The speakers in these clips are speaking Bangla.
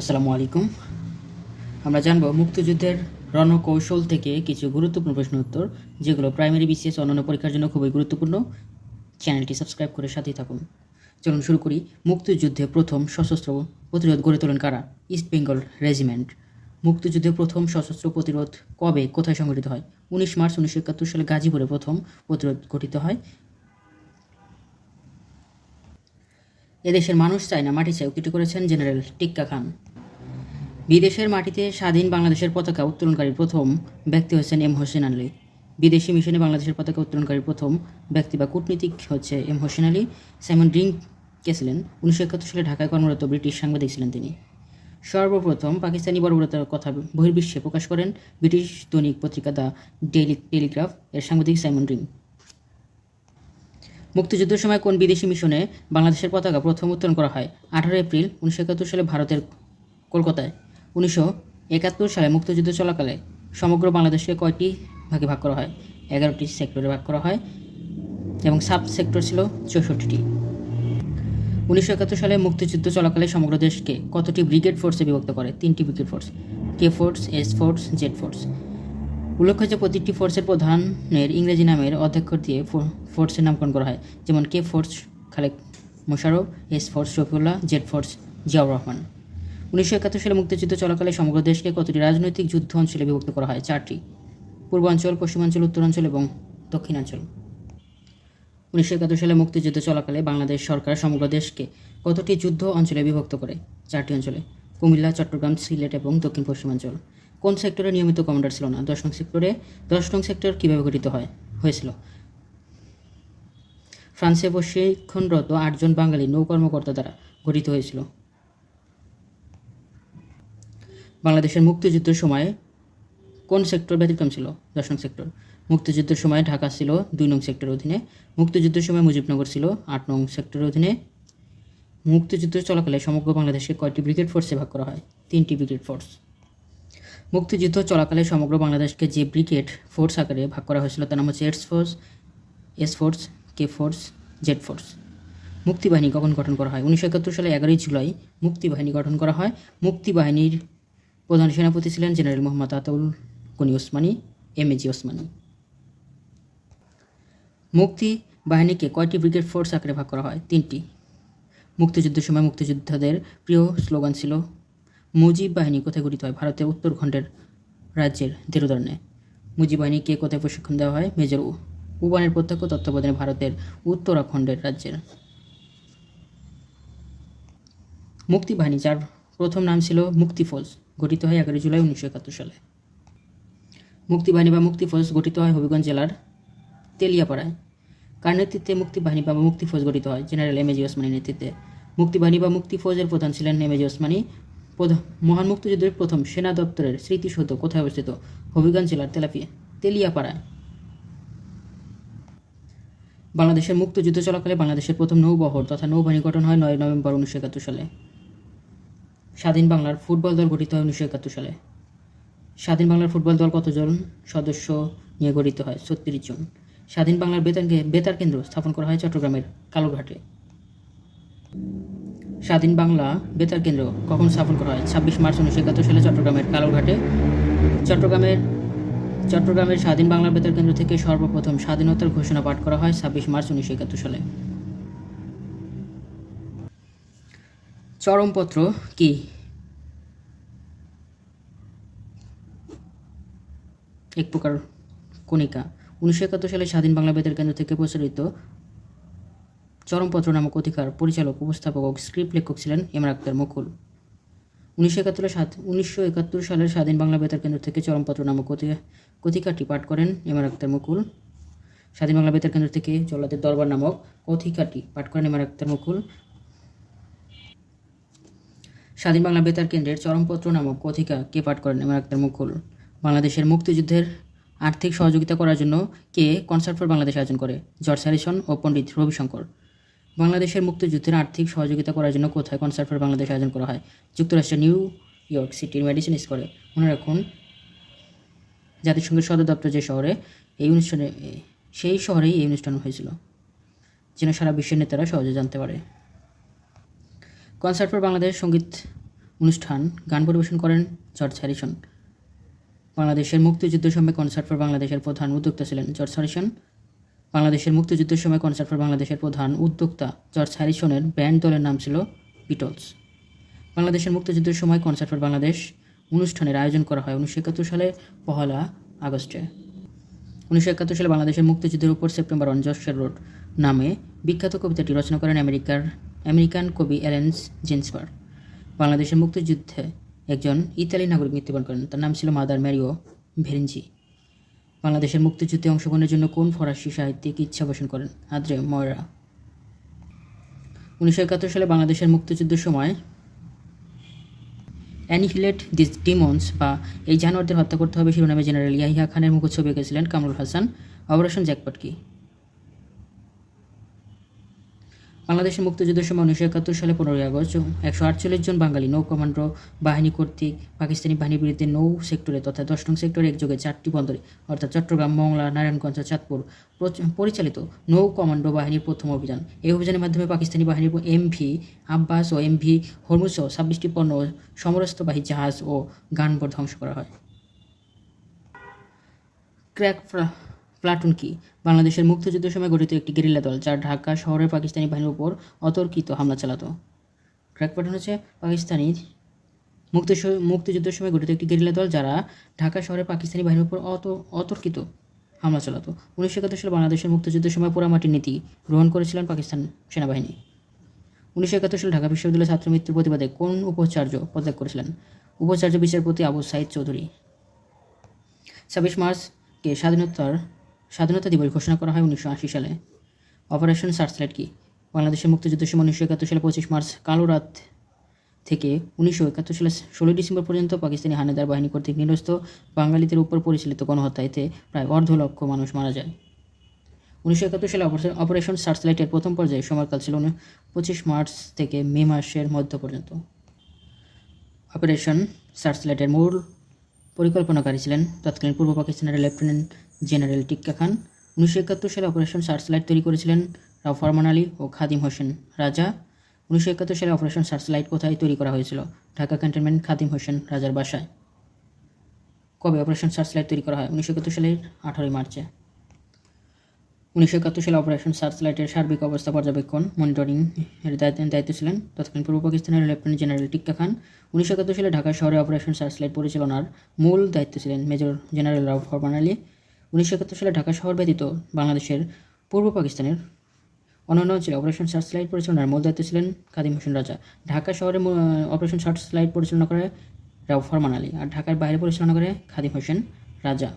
আসসালামু আলাইকুম আমরা জানব মুক্তিযুদ্ধের রণকৌশল থেকে কিছু গুরুত্বপূর্ণ প্রশ্ন উত্তর, যেগুলো প্রাইমারি বিসিএস অন্যান্য পরীক্ষার জন্য খুবই গুরুত্বপূর্ণ। চ্যানেলটি সাবস্ক্রাইব করে সাথেই থাকুন। চলুন শুরু করি, মুক্তিযুদ্ধে প্রথম সশস্ত্র প্রতিরোধ গড়ে তোলেন কারা? ইস্ট বেঙ্গল রেজিমেন্ট মুক্তিযুদ্ধে প্রথম সশস্ত্র প্রতিরোধ কবে, কোথায় সংগঠিত হয়? উনিশ মার্চ উনিশশো একাত্তর সালে গাজীপুরে প্রথম প্রতিরোধ গঠিত হয়। এদেশের মানুষ চায় না, মাটি চায়। উক্তিটি করেছেন জেনারেল টিক্কা খান। বিদেশের মাটিতে স্বাধীন বাংলাদেশের পতাকা উত্তোলনকারী প্রথম ব্যক্তি হচ্ছেন এম হোসেন আলী। বিদেশি মিশনে বাংলাদেশের পতাকা উত্তোলনকারী প্রথম ব্যক্তি বা কূটনীতিক হচ্ছে M Hossain Ali. Simon Dring কে ছিলেন? উনিশশো একাত্তর সালে ঢাকায় কর্মরত ব্রিটিশ সাংবাদিক ছিলেন তিনি। সর্বপ্রথম পাকিস্তানি বর্বরতার কথা বহির্বিশ্বে প্রকাশ করেন ব্রিটিশ দৈনিক পত্রিকা দ্য ডেইলি টেলিগ্রাফ এর সাংবাদিক সাইমন ড্রিং মুক্তিযুদ্ধের সময় কোন বিদেশি মিশনে বাংলাদেশের পতাকা প্রথম উত্তোলন করা হয়? আঠারো এপ্রিল উনিশশো একাত্তর সালে ভারতের কলকাতায়। উনিশশো একাত্তর সালে মুক্তিযুদ্ধ চলাকালে সমগ্র বাংলাদেশকে কয়টি ভাগে ভাগ করা হয়? এগারোটি সেক্টরে ভাগ করা হয় এবং সাব সেক্টর ছিল চৌষট্টিটি। উনিশশো একাত্তর সালে মুক্তিযুদ্ধ চলাকালে সমগ্র দেশকে কতটি ব্রিগেড ফোর্সে বিভক্ত করে? তিনটি brigade force, K force, S force, Z force. উল্লেখ্য যে প্রতিটি ফোর্সের প্রধানের ইংরেজি নামের অধ্যক্ষর দিয়ে ফোর্সের নামকরণ করা হয়, যেমন K force, Khaled Mosharraf S force, Shafiullah, Z force, Ziaur Rahman. উনিশশো একাত্তর সালে মুক্তিযুদ্ধ চলাকালে সমগ্র দেশকে কতটি রাজনৈতিক যুদ্ধ অঞ্চলে বিভক্ত করা হয়? চারটি। পূর্বাঞ্চল, পশ্চিমাঞ্চল, উত্তরাঞ্চল এবং দক্ষিণাঞ্চল। উনিশশো একাত্তর সালে মুক্তিযুদ্ধ চলাকালে বাংলাদেশ সরকার সমগ্র দেশকে কতটি যুদ্ধ অঞ্চলে বিভক্ত করে? চারটি অঞ্চলে। কুমিল্লা, চট্টগ্রাম, সিলেট এবং দক্ষিণ পশ্চিমাঞ্চল কোন সেক্টরে নিয়মিত কমান্ডার ছিল না? দশ নং সেক্টরে দশ নং সেক্টর কীভাবে গঠিত হয়? হয়েছিল। ফ্রান্সে প্রশিক্ষণরত আটজন বাঙালি নৌ কর্মকর্তা দ্বারা গঠিত হয়েছিল। বাংলাদেশের মুক্তিযুদ্ধের সময় কোন সেক্টর ব্যতিক্রম ছিল? দশ নং সেক্টর মুক্তিযুদ্ধের সময় ঢাকা ছিল দুই নং সেক্টরের অধীনে। মুক্তিযুদ্ধের সময় মুজিবনগর ছিল আট নং সেক্টরের অধীনে। মুক্তিযুদ্ধ চলাকালে সমগ্র বাংলাদেশকে কয়টি ব্রিগেড ফোর্সে ভাগ করা হয়? তিনটি ব্রিগেড ফোর্স। মুক্তিযুদ্ধ চলাকালে সমগ্র বাংলাদেশকে যে ব্রিগেড ফোর্স আকারে ভাগ করা হয়েছিল, তার নাম হচ্ছে S force S force K force Z force মুক্তিবাহিনী কখন গঠন করা হয়। উনিশশো একাত্তর সালে এগারোই জুলাই মুক্তিবাহিনী গঠন করা হয়। মুক্তিবাহিনীর প্রধান সেনাপতি ছিলেন general Mohammad Ataul Gani Osmani, M A G Osmani. মুক্তি বাহিনীকে কয়টি ব্রিগেড ফোর্স আকারে ভাগ করা হয়। তিনটি। মুক্তিযুদ্ধের সময় মুক্তিযোদ্ধাদের প্রিয় স্লোগান ছিল মুজিব বাহিনী কোথায় গঠিত হয়? ভারতের উত্তরখণ্ডের রাজ্যের দেরুদরণে মুজিব বাহিনীকে কোথায় প্রশিক্ষণ দেওয়া হয়? মেজর উবানের প্রত্যক্ষ তত্ত্বাবধানে ভারতের উত্তরাখণ্ডের রাজ্যের। মুক্তি বাহিনী, যার প্রথম নাম ছিল মুক্তি ফৌজ, গঠিত হয় এগারোই জুলাই উনিশশো একাত্তর সালে। মুক্তিবাহিনী বা মুক্তি ফৌজ গঠিত হয় হবিগঞ্জ জেলার তেলিয়াপাড়ায়। কার নেতৃত্বে মুক্তিবাহিনী বা মুক্তি ফৌজ গঠিত হয়? জেনারেল এম এ জি ওসমানীর নেতৃত্বে। মুক্তিবাহিনী বা মুক্তি ফৌজের প্রধান ছিলেন এম এ জি ওসমানী মহান মুক্তিযুদ্ধের প্রথম সেনা দপ্তরের স্মৃতিসৌধ কোথায় অবস্থিত? হবিগঞ্জ জেলার তেলাপিয়া, তেলিয়াপাড়ায়। বাংলাদেশের মুক্তিযুদ্ধ চলাকালে বাংলাদেশের প্রথম নৌবহর তথা নৌবাহিনী গঠন হয় নয় নভেম্বর উনিশশো একাত্তর সালে। স্বাধীন বাংলার ফুটবল দল গঠিত হয় উনিশশো একাত্তর সালে। স্বাধীন বাংলার ফুটবল দল কতজন সদস্য নিয়ে গঠিত হয়? ছত্রিশ জন। স্বাধীন বাংলার বেতার বেতার কেন্দ্র স্থাপন করা হয় চট্টগ্রামের কালোঘাটে স্বাধীন বাংলা বেতার কেন্দ্র কখন স্থাপন করা হয়? ছাব্বিশ মার্চ উনিশশো একাত্তর সালে চট্টগ্রামের কালোঘাটে চট্টগ্রামের চট্টগ্রামের স্বাধীন বাংলা বেতার কেন্দ্র থেকে সর্বপ্রথম স্বাধীনতার ঘোষণা পাঠ করা হয় ছাব্বিশ মার্চ উনিশশো একাত্তর সালে। চরমপত্র কি? এক প্রকার কণিকা। উনিশশো একাত্তর সালে স্বাধীন বাংলা বেতার কেন্দ্র থেকে প্রচারিত চরমপত্র নামক অধিকার পরিচালক, উপস্থাপক ও স্ক্রিপ্ট লেখক ছিলেন এমর আক্তার মুকুল। উনিশশো একাত্তর সাত, উনিশশো একাত্তর সালের স্বাধীন বাংলা বেতার কেন্দ্র থেকে চরমপত্র নামক কথি- কথিকাটি পাঠ করেন এমর আক্তার মুকুল। স্বাধীন বাংলা বেতার কেন্দ্র থেকে জল্লাদের দরবার নামক কথিকাটি পাঠ করেন এমর আক্তার মুকুল। স্বাধীন বাংলা বেতার কেন্দ্রের চরমপত্র নামক কথিকা কে পাঠ করেন এমর আক্তার মুকুল? বাংলাদেশের মুক্তিযুদ্ধের আর্থিক সহযোগিতা করার জন্য কে কনসার্ট ফর বাংলাদেশ আয়োজন করে? জর্জ হ্যারিসন ও পণ্ডিত রবিশঙ্কর। বাংলাদেশের মুক্তিযুদ্ধের আর্থিক সহযোগিতা করার জন্য কোথায় কনসার্ট ফর বাংলাদেশ আয়োজন করা হয়? যুক্তরাষ্ট্রের নিউ ইয়র্ক সিটির মেডিসিন স্কোয়ারে মনে রাখুন, জাতিসংঘের সদর দপ্তর যে শহরে এই অনুষ্ঠানে, সেই শহরেই এই অনুষ্ঠান হয়েছিল, যেন সারা বিশ্বের নেতারা সহজে জানতে পারে। কনসার্ট ফর বাংলাদেশ সংগীত অনুষ্ঠান, গান পরিবেশন করেন জর্জ হ্যারিসন বাংলাদেশের মুক্তিযুদ্ধের সময় কনসার্ট ফর বাংলাদেশের প্রধান উদ্যোক্তা ছিলেন জর্জ হ্যারিসন বাংলাদেশের মুক্তিযুদ্ধের সময় কনসার্ট ফর বাংলাদেশের প্রধান উদ্যোক্তা জর্জ হ্যারিসনের ব্যান্ড দলের নাম ছিল বিটলস। বাংলাদেশের মুক্তিযুদ্ধের সময় কনসার্ট ফর বাংলাদেশ অনুষ্ঠানের আয়োজন করা হয় উনিশশো একাত্তর সালে পহলা আগস্টে। উনিশশো একাত্তর সালে বাংলাদেশের মুক্তিযুদ্ধের উপর সেপ্টেম্বর অন জর্জের রোড নামে বিখ্যাত কবিতাটি রচনা করেন আমেরিকার আমেরিকান কবি অ্যালেন্স জিন্সবার বাংলাদেশের মুক্তিযুদ্ধে একজন ইতালি নাগরিক মৃত্যুবরণ করেন। তার নাম ছিল মাদার ম্যারিও ভেরেঞ্জি বাংলাদেশের মুক্তিযুদ্ধে অংশগ্রহণের জন্য কোন ফরাসি সাহিত্যিক ইচ্ছা পোষণ করেন? আদ্রে ময়রা। উনিশশো একাত্তর সালে বাংলাদেশের মুক্তিযুদ্ধের সময় অ্যানিহিলেট দিস ডিমন্স বা এই জানোয়ারদের হত্যা করতে হবে শিরোনামে জেনারেল ইয়াহিয়া খানের মুখোচ্ছবি এঁকেছিলেন কামরুল হাসান। অপারেশন জ্যাকপট কি? বাংলাদেশের মুক্তিযুদ্ধের সময় উনিশশো একাত্তর সালে পনেরোই আগস্ট একশো আটচল্লিশ জন বাঙালি নৌ কমান্ডো বাহিনী কর্তৃক পাকিস্তানি বাহিনীর বিরুদ্ধে নৌ সেক্টরে তথা দশ নং সেক্টরে একযোগে চারটি বন্দরে, অর্থাৎ চট্টগ্রাম, মংলা, নারায়ণগঞ্জ চাঁদপুর প্রচ- পরিচালিত নৌ কমান্ডো বাহিনীর প্রথম অভিযান। এই অভিযানের মাধ্যমে পাকিস্তানি বাহিনীর এমভি আব্বাস ও এমভি হরমুজ সহ ছাব্বিশটি পণ্য ও সমরস্তবাহী জাহাজ ও গানবোট ধ্বংস করা হয়। ক্র্যাক প্লাটুন কি? বাংলাদেশের মুক্তিযুদ্ধের সময় গঠিত একটি গেরিলা দল, যা ঢাকা শহরের পাকিস্তানি বাহিনীর উপর অতর্কিত হামলা চালাতো। ক্র্যাক প্লাটুন হচ্ছে পাকিস্তানি মুক্তি মুক্তিযুদ্ধের সময় গঠিত একটি গেরিলা দল, যারা ঢাকা শহরের পাকিস্তানি বাহিনীর উপর অত, অতর্কিত হামলা চালাতো। উনিশশো একাত্তর সালে বাংলাদেশের মুক্তিযুদ্ধের সময় পোড়ামাটির নীতি গ্রহণ করেছিলেন পাকিস্তান সেনাবাহিনী। উনিশশো একাত্তর সালে ঢাকা বিশ্ববিদ্যালয়ের ছাত্র মৃত্যুর প্রতিবাদে কোন উপাচার্য পদত্যাগ করেছিলেন? উপাচার্য বিচারপতি আবু সাইদ চৌধুরী। ছাব্বিশ মার্চকে স্বাধীনতার স্বাধীনতা দিবস ঘোষণা করা হয় উনিশশো আশি সালে। অপারেশন সার্চলাইট কি? বাংলাদেশের মুক্তিযুদ্ধের সময় উনিশশো একাত্তর সালে পঁচিশ মার্চ, কালো রাত থেকে উনিশশো একাত্তর সালে ষোলোই ডিসেম্বর পর্যন্ত পাকিস্তানি হানাদার বাহিনী কর্তৃক নিরস্ত বাঙালিদের উপর পরিচালিত গণহত্যা এতে প্রায় অর্ধ লক্ষ মানুষ মারা যায়। উনিশশো একাত্তর সালে অপারেশন সার্চলাইটের প্রথম পর্যায়ে সময়কাল ছিল পঁচিশ মার্চ থেকে মে মাসের মধ্য পর্যন্ত। অপারেশন সার্চলাইটের মূল পরিকল্পনাকারী ছিলেন তৎকালীন পূর্ব পাকিস্তানের লেফটেন্যান্ট জেনারেল টিক্কা খান। উনিশশো একাত্তর সালে অপারেশন সার্চলাইট তৈরি করেছিলেন রাও ফরমান আলী ও খাদিম হোসেন রাজা। উনিশশো একাত্তর সালে অপারেশন সার্চলাইট কোথায় তৈরি করা হয়েছিল? ঢাকা ক্যান্টনমেন্ট খাদিম হোসেন রাজার বাসায়। কবে অপারেশন সার্চলাইট তৈরি করা হয়? উনিশশো একাত্তর সালের আঠারোই মার্চে। উনিশশো একাত্তর সালে অপারেশন সার্চলাইটের সার্বিক অবস্থা পর্যবেক্ষণ, মনিটরিং এর দায়িত্ব ছিলেন তৎকালীন পূর্ব পাকিস্তানের লেফটেন্যান্ট জেনারেল টিক্কা খান। উনিশশো একাত্তর সালে ঢাকা শহরে অপারেশন সার্চলাইট পরিচালনার মূল দায়িত্ব ছিলেন মেজর জেনারেল রাও ফরমান আলী। উনিশশো একাত্তর সালে ঢাকা শহর ব্যতীত বাংলাদেশের পূর্ব পাকিস্তানের অন্যান্য অঞ্চলে অপারেশন সার্চলাইট পরিচালনার মূল দায়িত্ব ছিলেন কাদিম হোসেন রাজা। ঢাকা শহরে অপারেশন অপারেশন সার্চলাইট পরিচালনা করে রাও ফরমান আলী আর ঢাকার বাইরে পরিচালনা করে খাদিম হোসেন রাজা।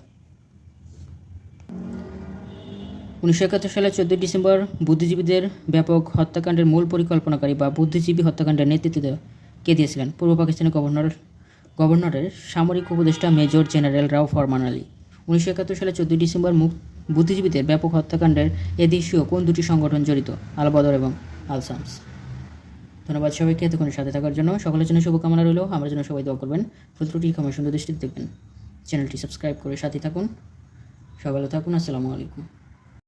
উনিশশো একাত্তর সালের চোদ্দই ডিসেম্বর বুদ্ধিজীবীদের ব্যাপক হত্যাকাণ্ডের মূল পরিকল্পনাকারী বা বুদ্ধিজীবী হত্যাকাণ্ডের নেতৃত্ব কে দিয়েছিলেন? পূর্ব পাকিস্তানের গভর্নর, গভর্নরের সামরিক উপদেষ্টা মেজর জেনারেল রাও ফরমান আলী। উনিশশো একাত্তর সালে চোদ্দই ডিসেম্বর মুখ বুদ্ধিজীবীদের ব্যাপক হত্যাকাণ্ডের এদেশীয় কোন দুটি সংগঠন জড়িত? আলবদর এবং আলসামস ধন্যবাদ সবাইকে এতক্ষণের সাথে থাকার জন্য। সকলের জন্য শুভকামনা রইল। আমার জন্য সবাই দোয়া করবেন। ভুল ত্রুটি ক্ষমা সুন্দর দৃষ্টিতে দেখবেন। চ্যানেলটি সাবস্ক্রাইব করে সাথে থাকুন। সবাই ভালো থাকুন। আসসালামু আলাইকুম।